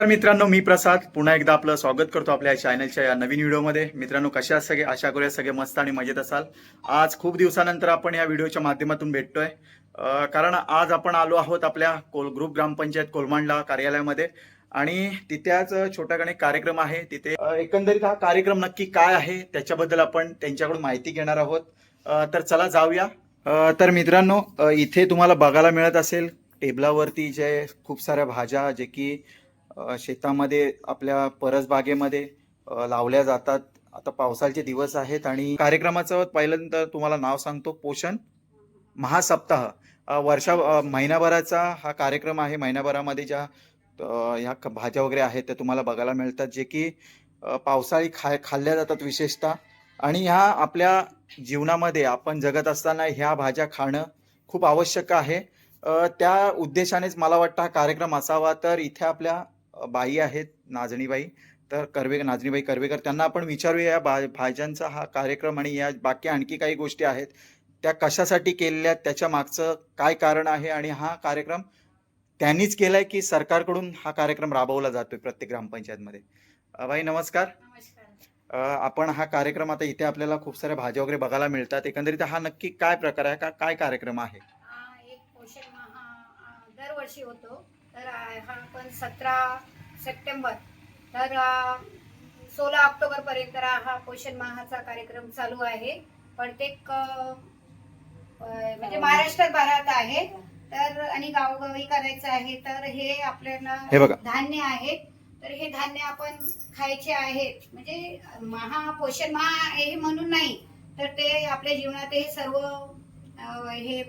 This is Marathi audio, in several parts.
तर मित्रांनो मी प्रसाद पुन्हा एकदा आपलं स्वागत करतो आपल्या चॅनलच्या या नवीन व्हिडिओमध्ये. मित्रांनो कशा सगळे? आशा करूया सगळे मस्त आणि मजेत असाल. आज खूप दिवसानंतर आपण या व्हिडिओच्या माध्यमातून भेटतोय. कारण आज आपण आलो आहोत आपल्या कोल ग्रुप ग्रामपंचायत कोलमांडला कार्यालयामध्ये. आणि तिथे आज छोटाखानी कार्यक्रम आहे. तिथे एकंदरीत हा कार्यक्रम नक्की काय आहे त्याच्याबद्दल आपण त्यांच्याकडून माहिती घेणार आहोत. तर चला जाऊया. तर मित्रांनो इथे तुम्हाला बघायला मिळत असेल टेबलावरती जे खूप साऱ्या भाज्या जे की शेतामध्ये आपल्या परसबागेमध्ये लावल्या जातात. आता पावसाळ्याचे दिवस आहेत आणि कार्यक्रमाचं पहिल्यांदा तुम्हाला नाव सांगतो. पोषण महासप्ताह. वर्षा महिनाभराचा हा कार्यक्रम आहे. महिनाभरामध्ये ज्या ह्या भाज्या वगैरे आहेत त्या तुम्हाला बघायला मिळतात. जे की पावसाळी खा खाल्ल्या जातात विशेषतः. आणि ह्या आपल्या जीवनामध्ये आपण जगत असताना ह्या भाज्या खाणं खूप आवश्यक आहे. त्या उद्देशानेच मला वाटतं हा कार्यक्रम असावा. तर इथे आपल्या बाई आहेत नाजणीबाई. तर कर्वे नाजणीबाई कर्वेकर त्यांना आपण विचारूया या भा भाज्यांचा हा कार्यक्रम आणि या बाकी आणखी काही गोष्टी आहेत त्या कशासाठी केलेल्या त्याच्या मागचं काय कारण आहे आणि हा कार्यक्रम त्यांनीच केलाय की सरकारकडून हा कार्यक्रम राबवला जातोय प्रत्येक ग्रामपंचायतमध्ये? बाई नमस्कार. आपण हा कार्यक्रम आता इथे आपल्याला खूप साऱ्या भाज्या वगैरे बघायला मिळतात. एकंदरीत हा नक्की काय प्रकार आहे? का काय कार्यक्रम आहे? दरवर्षी होतो. तर हा पण सतरा सप्टेंबर. तर सोळा ऑक्टोबर पर्यंत हा पोषण माहाचा कार्यक्रम चालू आहे. प्रत्येक म्हणजे महाराष्ट्रात भरात आहे. तर आणि गावोगावी करायचं आहे तर हे आपल्याला. धान्य आहेत तर हे धान्य आपण खायचे आहेत म्हणजे महा पोषण महा हे म्हणून नाही. तर ते आपल्या जीवनात हे सर्व हे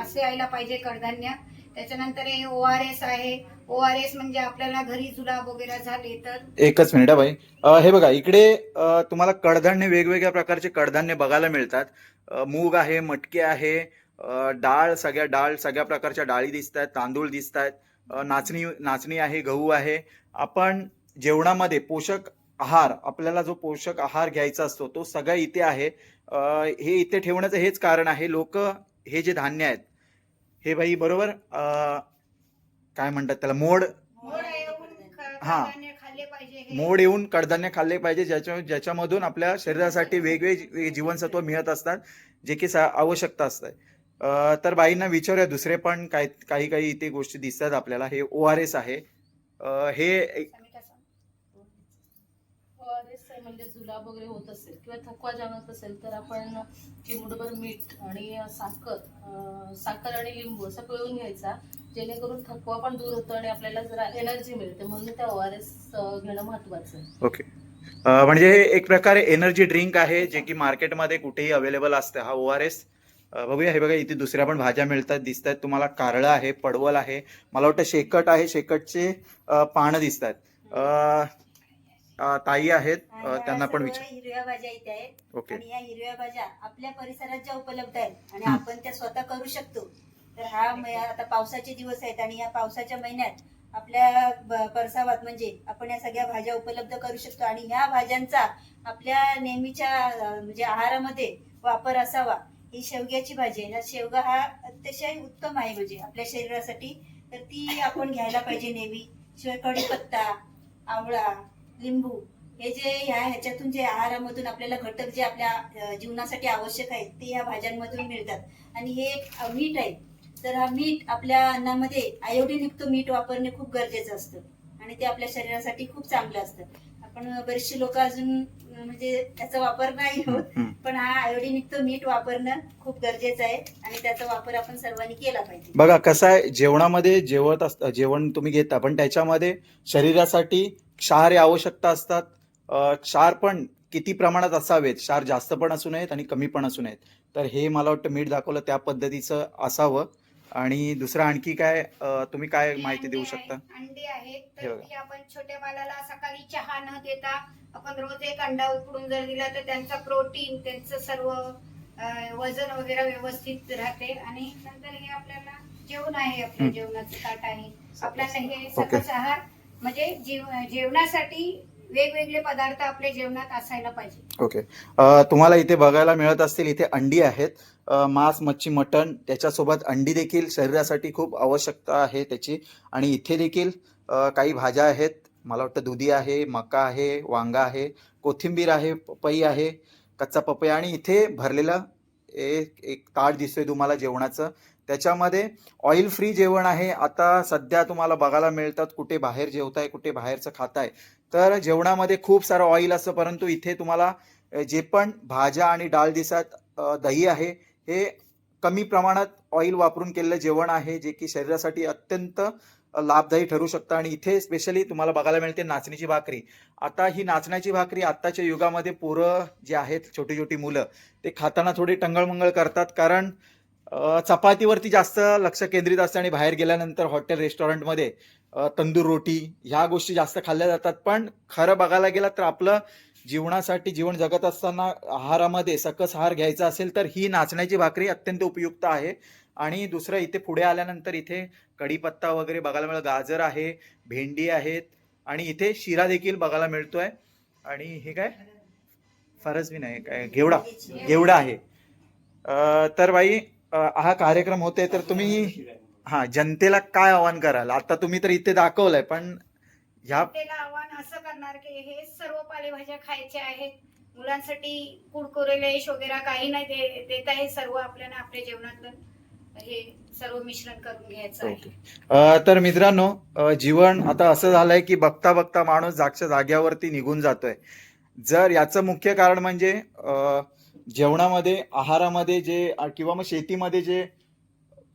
असे यायला पाहिजे कडधान्य. त्याच्यानंतर हे ओ आर एस आहे. ओ आर एस म्हणजे आपल्याला घरी जुलाब वगैरे झाले तर? एकच मिनिट भाई बाई. हे बघा इकडे अ, तुम्हाला कडधान्य वेगवेगळ्या प्रकारचे कडधान्य बघायला मिळतात. अ, मूग आहे मटके आहे अ, डाळ सगळ्या डाळ सगळ्या प्रकारच्या डाळी दिसत आहेत तांदूळ दिसत आहेत नाचणी नाचणी आहे गहू आहे. आपण जेवणामध्ये पोषक आहार आपल्याला जो पोषक आहार घ्यायचा असतो तो सगळा इथे आहे. अ, हे इथे ठेवण्याचं हेच कारण आहे. लोक हे जे धान्य आहेत हे बाई बरोबर अ, काय म्हणतात त्याला मोड मोड येऊन क- हा. कडधान्य खाल्ले पाहिजे हे. मोड येऊन कडधान्य खाल्ले पाहिजे ज्याच्या ज्याच्यामधून आपल्या शरीरासाठी वेगवेगळे जीवनसत्व मिळत असतात जे की सा- आवश्यकता असतात अं, तर बाईंना विचारूया दुसरे पण काही काही काही इथे गोष्टी दिसतात आपल्याला हे ओ आर एस आहे अं, हे. ORS म्हणजे जुलाब वगैरे होत असेल किंवा थकवा जाणवत असेल तर आपण चिमूटभर मीठ आणि साखर साखर आणि लिंबू असं पिळून घ्यायचा. जेणेकरून थकवा पण दूर होतो आणि आपल्याला जरा एनर्जी मिळते. म्हणून त्या ओ आर एस घेणं महत्वाचं आहे. ओके. म्हणजे हे एक प्रकारे एनर्जी ड्रिंक आहे जे की मार्केटमध्ये कुठेही अवेलेबल असतं. हा ओ आर एस बघूया. हे बघा इथे दुसऱ्या पण भाज्या मिळतात दिसत आहेत तुम्हाला कारळं आहे पडवल आहे. मला वाटतं शेकट आहे. शेकटचे पानं दिसत आहेत ताई आहेत. त्यांना पण विचार हिरव्या भाज्या इथे आहेत. ओके. आणि या हिरव्या भाज्या आपल्या परिसरात ज्या उपलब्ध आहेत आणि. आपण त्या स्वतः करू शकतो. तर हा आता पावसाचे दिवस आहेत आणि या पावसाच्या महिन्यात आपल्या परसावात म्हणजे आपण या सगळ्या भाज्या उपलब्ध करू शकतो आणि ह्या भाज्यांचा आपल्या नेहमीच्या म्हणजे आहारामध्ये वापर असावा ही शेवग्याची भाजी आहे. शेवगा हा अतिशय उत्तम आहे म्हणजे आपल्या शरीरासाठी. तर ती आपण घ्यायला पाहिजे नेहमी. शिवाय कढीपत्ता आवळा लिंबू हे जे ह्या ह्याच्यातून जे आहारामधून आपल्याला घटक जे आपल्या जीवनासाठी आवश्यक आहेत ते ह्या भाज्यांमधून मिळतात. आणि हे एक मीठ आहे. तर हा मीठ आपल्या अन्नामध्ये आयोडीनयुक्त मीठ वापरणे खूप गरजेचं असतं. आणि ते आपल्या शरीरासाठी खूप चांगलं असतं. आपण बरेचसे लोक अजून म्हणजे त्याचा वापर नाही होत. पण हा आयोडीन युक्त मीठ वापरणं खूप गरजेचं आहे आणि त्याचा वापर आपण सर्वांनी केला पाहिजे. बघा कसं आहे जेवणामध्ये जेवत असत जेवण तुम्ही घेता पण त्याच्यामध्ये शरीरासाठी क्षार हे आवश्यकता असतात. क्षार पण किती प्रमाणात असावेत? क्षार जास्त पण असू नयेत आणि कमी पण असू नयेत. तर हे मला वाटतं मीठ दाखवलं त्या पद्धतीचं असावं. आणि दुसरं आणखी काय तुम्ही काय माहिती देऊ शकता अंडे आहेत तर बघा. ती आपण छोट्या बालाला सकाळी चहा न देता आपण रोज एक अंडा उकडून जर दिला तर त्यांचं प्रोटीन त्यांचं सर्व वजन वगैरे व्यवस्थित राहते आणि नंतर हे आपल्याला जेवण आहे आपल्या. जेवणाचं ताट आहे आपल्याला हे. सकस आहार म्हणजे जेव जेवणासाठी वेगवेगळे पदार्थ आपल्या जेवणात असायला पाहिजे. ओके अ, तुम्हाला इथे बघायला मिळत असतील इथे अंडी आहेत. अ, मांस मच्छी मटण त्याच्यासोबत अंडी देखील शरीरासाठी खूप आवश्यकता आहे त्याची. आणि इथे देखील अ, काही भाज्या आहेत. मला वाटतं दुधी आहे मका आहे वांगा आहे कोथिंबीर आहे पपई आहे कच्चा पपई. आणि इथे भरलेला एक एक ताट दिसतोय तुम्हाला जेवणाचं. त्याच्यामध्ये ऑइल फ्री जेवण आहे. आता सध्या तुम्हाला बघायला मिळतात कुठे बाहेर जेवताय कुठे बाहेरचं खाताय. तर जेवणामध्ये खूप सारं ऑइल असतं. परंतु इथे तुम्हाला जे पण भाज्या आणि डाळ दिसत दही आहे हे कमी प्रमाणात ऑइल वापरून केलेलं जेवण आहे जे की शरीरासाठी अत्यंत लाभदायी ठरू शकतं. आणि इथे स्पेशली तुम्हाला बघायला मिळते नाचणीची भाकरी. आता ही नाचण्याची भाकरी आत्ताच्या युगामध्ये पोरं जे आहेत छोटी छोटी मुलं ते खाताना थोडी टंगळमंगळ करतात. कारण चपातीवरती जास्त लक्ष केंद्रित असतं आणि बाहेर गेल्यानंतर हॉटेल रेस्टॉरंटमध्ये तंदूर रोटी ह्या गोष्टी जास्त खाल्ल्या जातात. पण खरं बघायला गेलं तर आपलं जीवनासाठी जीवन जगत असताना आहारामध्ये सकस आहार घ्यायचा असेल तर ही नाचण्याची भाकरी अत्यंत उपयुक्त आहे. आणि दुसरं इथे पुढे आल्यानंतर इथे कढीपत्ता वगैरे बघायला मिळेल. गाजर आहे भेंडी आहेत आणि इथे शिरा देखील बघायला मिळतोय. आणि हे काय? फरसबी नाही काय? घेवडा. घेवडा आहे. तर बाई हा कार्यक्रम होते तर तुम्ही हा जनतेला काय आवाहन कराल? आता तुम्ही तर इथे दाखवलंय पण ह्या आव्हान असं करणार की हे सर्व पालेभाज्या खायचे आहेत. मुलांसाठी कुडकुरे लेश वगैरे काही नाही देता हे सर्व आपल्याला आपल्या जेवणातलं. हे सर्व मिश्रण करून घ्यायचं आहे. अ, तर मित्रांनो अ, जीवन आता असं झालंय की बघता बघता माणूस जागच्या जाग्यावरती निघून जातोय. जर याचं मुख्य कारण म्हणजे अ, जेवणामध्ये आहारामध्ये जे अ, किंवा मग शेतीमध्ये जे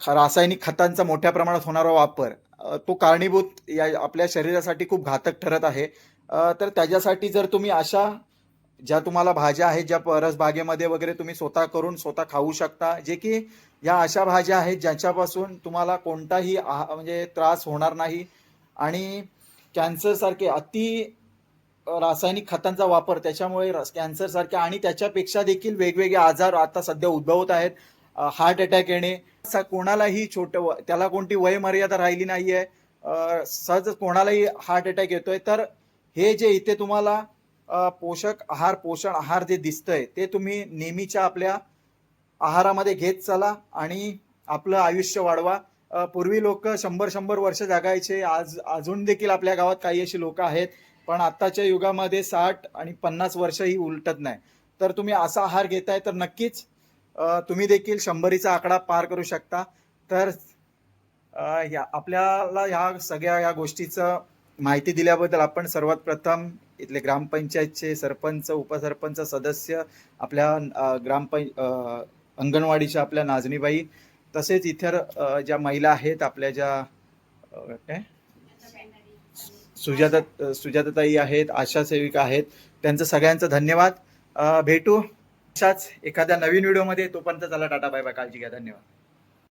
ख- रासायनिक खतांचा मोठ्या प्रमाणात होणारा वापर अ, तो कारणीभूत या आपल्या शरीरासाठी खूप घातक ठरत आहे. अ, तर त्याच्यासाठी जर तुम्ही अशा ज्या तुम्हाला भाज्या आहेत ज्या परसबागेमध्ये वगैरे तुम्ही स्वतः करून स्वतः खाऊ शकता जे की या अशा भाज्या आहेत ज्याच्यापासून तुम्हाला कोणताही आहा- म्हणजे त्रास होणार नाही आणि कॅन्सरसारखे अति रासायनिक खतांचा वापर त्याच्यामुळे रस- कॅन्सरसारखे आणि त्याच्यापेक्षा देखील वेगवेगळे आजार आता सध्या उद्भवत आहेत. हार्ट अटॅक येणे कोणालाही छोटं व- त्याला कोणती वयमर्यादा राहिली नाहीये. अ, सहज कोणालाही हार्ट अटॅक येतोय. तर हे जे इथे तुम्हाला पोषक आहार पोषण आहार जे दिसतंय ते तुम्ही नेहमीच्या आपल्या आहारामध्ये घेत चला आणि आपलं आयुष्य वाढवा. पूर्वी लोक शंभर शंभर वर्ष जगायचे. आज अजून देखील आपल्या गावात काही अशी लोक आहेत. पण आत्ताच्या युगामध्ये साठ आणि पन्नास वर्षही उलटत नाही. तर तुम्ही असा आहार घेताय तर नक्कीच तुम्ही देखील शंभरीचा आकडा पार करू शकता. तर ह्या आपल्याला ह्या सगळ्या ह्या गोष्टीचं माहिती दिल्याबद्दल आपण सर्वात प्रथम इथले ग्रामपंचायतचे सरपंच उपसरपंच सदस्य आपल्या ग्रामपं अंगणवाडीच्या आपल्या नाजनीबाई तसेच इतर ज्या महिला आहेत आपल्या ज्या काय? सुजाता सुजाताताई आहेत आशा सेविका आहेत त्यांचं सगळ्यांचं धन्यवाद. भेटू अशाच एखाद्या नवीन व्हिडिओमध्ये. तोपर्यंत चला टाटा बाय बाय काळजी घ्या धन्यवाद.